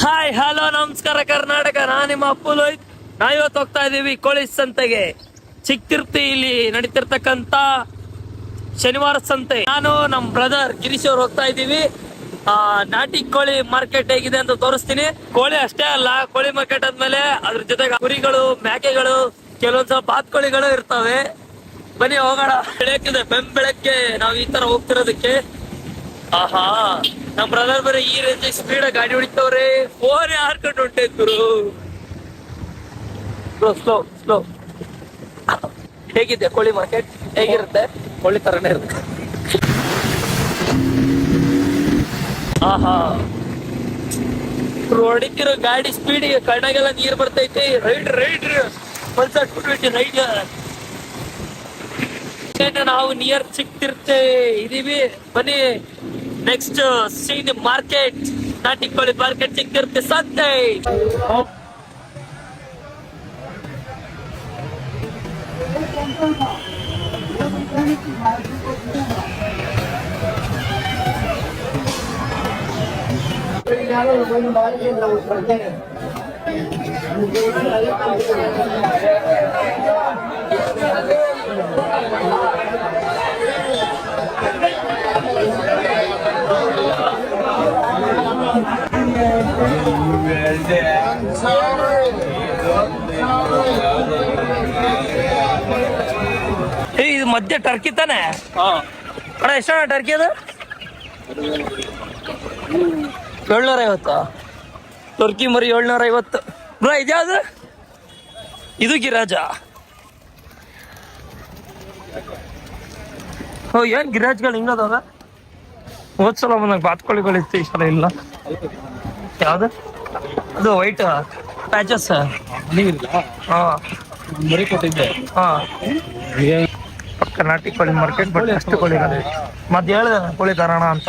Hi hello ನಮಸ್ಕಾರ, ಕರ್ನಾಟಕ. ನಾನು ನಿಮ್ಮ ಅಪ್ಪು ಲೋಹಿತ್. ನಾ ಇವತ್ತು ಹೋಗ್ತಾ ಇದೀವಿ ಕೋಳಿ ಸಂತೆಗೆ. ಚಿಕ್ತಿರ್ತಿ ಇಲ್ಲಿ ನಡೀತಿರ್ತಕ್ಕಂತ ಶನಿವಾರ ಸಂತೆ. ನಾನು ನಮ್ ಬ್ರದರ್ ಗಿರೀಶ್ ಅವ್ರು ಹೋಗ್ತಾ ಇದೀವಿ. ಆ, ನಾಟಿ ಕೋಳಿ ಮಾರ್ಕೆಟ್ ಹೇಗಿದೆ ಅಂತ ತೋರಿಸ್ತೀನಿ. ಕೋಳಿ ಅಷ್ಟೇ ಅಲ್ಲ, ಕೋಳಿ ಮಾರ್ಕೆಟ್ ಆದ್ಮೇಲೆ ಅದ್ರ ಜೊತೆಗೆ ಕುರಿಗಳು ಮೇಕೆಗಳು ಕೆಲವೊಂದ್ಸಲ ಬಾತ್ಕೋಳಿಗಳು ಇರ್ತವೆ. ಬನ್ನಿ, ಹೋಗೋಣ. ಬೆಳಕಿದೆ, ಬೆಂಬೆಳಕ್ಕೆ ನಾವ್ ಈ ತರ ಹೋಗ್ತಿರೋದಕ್ಕೆ. ಆಹಾ. ನಮ್ ಬ್ರದರ್ ಬರೀ ಈ ರೇಂಜ್ ಸ್ಪೀಡ್ ಗಾಡಿ ಹೊಡಿತವ್ರೆ. ಫೋನ್ ಹಾರ್ಕೊಂಡು ಹೊಂಟಿದ್ರು? ಸ್ಲೋ ಸ್ಲೋ ಹೇಗಿದೆ ಕೋಳಿ ಮಾರ್ಕೆಟ್ ಹೇಗಿರುತ್ತೆ? ಕೋಳಿ ತರನೇ ಇರುತ್ತೆ. ಆಹಾ. ಹೊಡಿತಿರೋ ಗಾಡಿ ಸ್ಪೀಡ್ ಕಣ್ಣಾಗೆಲ್ಲ ನೀರ್ ಬರ್ತೈತಿ. Ride ride. ರೈಟ್ ಏನು ನಾವು ನಿಯರ್ ಸಿಕ್ತಿರ್ತೇ ಇದೀವಿ. ಬನ್ನಿ. ನೆಕ್ಸ್ಟ್ ಸೀನ್ ಮಾರ್ಕೆಟ್ ನಾಟಿ ಕೋಳಿ ಮಾರ್ಕೆಟ್ ಸಿಕ್ತಿರ್ತೆ ಸಂತೆ ಏ ಇದು ಮಧ್ಯ ಟರ್ಕಿ ತಾನೆ? ಅಣ್ಣ ಎಷ್ಟಣ್ಣ ಟರ್ಕಿ ಅದು? ಏಳ್ನೂರ ಐವತ್ತು ಟರ್ಕಿ ಮರಿ ಏಳ್ನೂರ ಐವತ್ತು ಬ್ರೋ ಇದ್ಯಾವ್ದು ಇದು ಗಿರಾಜ. ಓ ಏನ್ ಗಿರಾಜ್ಗಳು ಹಿಂಗದವ ಹೋದ್ಸಲ ಸಲ ಬಂದಾಗ ಬಾತ್ಕೋಳಿಗಳಿತ್ತು ಈ ಸಲ ಇಲ್ಲ. ಯಾವ್ದು? ಅದು ವೈಟ್ ಪ್ಯಾಚಸ್ ಹಾ. ಮರಿ ಕೊಟ್ಟಿದ್ದೆ. ಹಾ. ಕರ್ನಾಟಕ ಕೋಳಿ ಮಾರ್ಕೆಟ್ ಬಟ್ ಅಷ್ಟು ಕೋಳಿ ಮತ್ತೆ ಹೇಳಿದೆ ಕೋಳಿ ತರೋಣ ಅಂತ.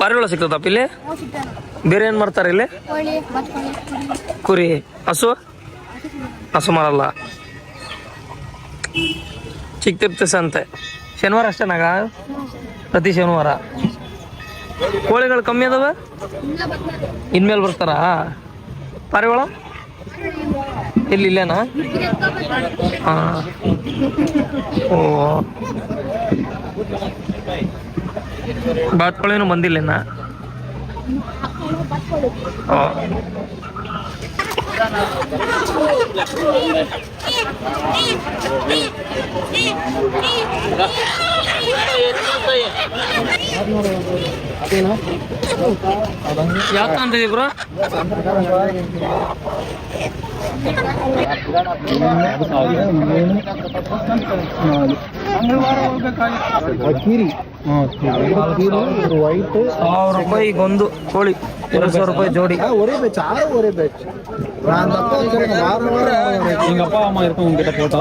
ಪಾರಿವಾಳ ಸಿಗ್ತದಪ್ಪ ಇಲ್ಲಿ? ಬೇರೆ ಏನ್ ಮಾಡ್ತಾರೆ ಇಲ್ಲಿ? ಕುರಿ. ಹಸು? ಹಸು ಮಾರಲ್ಲ. ಚಿಕ್ತಿರ್ತಿ ಸಂತೆ ಶನಿವಾರ ಅಷ್ಟೇನಾಗ ಪ್ರತಿ ಶನಿವಾರ. ಕೋಳಿಗಳು ಕಮ್ಮಿ ಅದಾವ? ಇನ್ಮೇಲೆ ಬರ್ತಾರ? ಪಾರಿವಾಳ? ಇಲ್ಲಿ ಇಲ್ಲೇನಾ? ಹಾ. ಓ. ಬಾತ್ಕೋಳಿನೂ ಬಂದಿಲ್ಲ ಇನ್ನ. ಯಾಕಂತ ತಂದಿದ್ದೀವಿ ಬ್ರೋ ವೈಟ್ ರೂಪಾಯಿಗೊಂದು ಕೋಳಿ ಎರಡು ಸಾವಿರ ರೂಪಾಯಿ ಜೋಡಿ. ಒರೆ ಆರು ಒರೆ நான் அந்த அப்பா வச்சிருக்கேன் வாரம் வாரம் எங்க அப்பா அம்மா இருக்கும் உங்ககிட்ட போட்டோ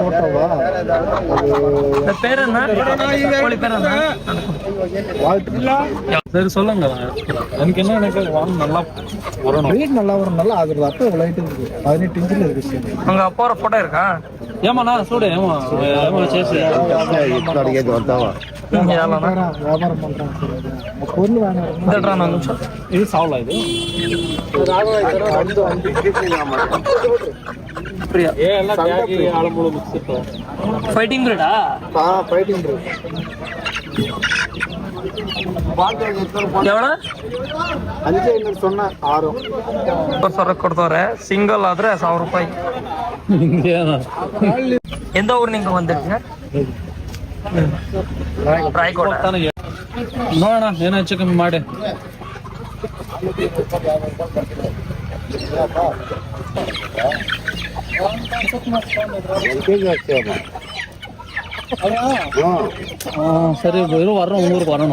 போட்டோவா பேர் என்ன? கோழி பேர் என்ன? வாழ்த்து சரி சொல்லுங்க. எனக்கு என்ன எனக்கு வாங்க நல்லா வரணும். ரேட் நல்லா வரும் நல்லா ஆகுறது. அப்போ லைட் இருக்கு. பதினெட்டு இன்ச்சில் இருக்கு. உங்க அப்பாவோட போட்டோ இருக்கா? ఏమన్నా చూడు ఏమో ఏమో చేసి ఇక్కడికి వద్దావా ఇది సావులా ఇది ఫైటింగ్ బ్రీడా ఫైటింగ్ బ్రీడ్ ಎವಳ ಇಪ್ಪತ್ತು ಸಾವಿರ ಕೊಡ್ತವ್ರೆ. ಸಿಂಗಲ್ ಆದ್ರೆ ಸಾವಿರ ರೂಪಾಯಿ. ಎಂದ ಊರು ನಿಂಗೆ ಬಂದಿರ್ತೀಯ? ರಾಯಕೋಟ ನೋಡೋಣ ಏನೋ ಹೆಚ್ಚು ಕಮ್ಮಿ ಮಾಡಿ. ಸರಿ ಇರು ಬರೋಣ.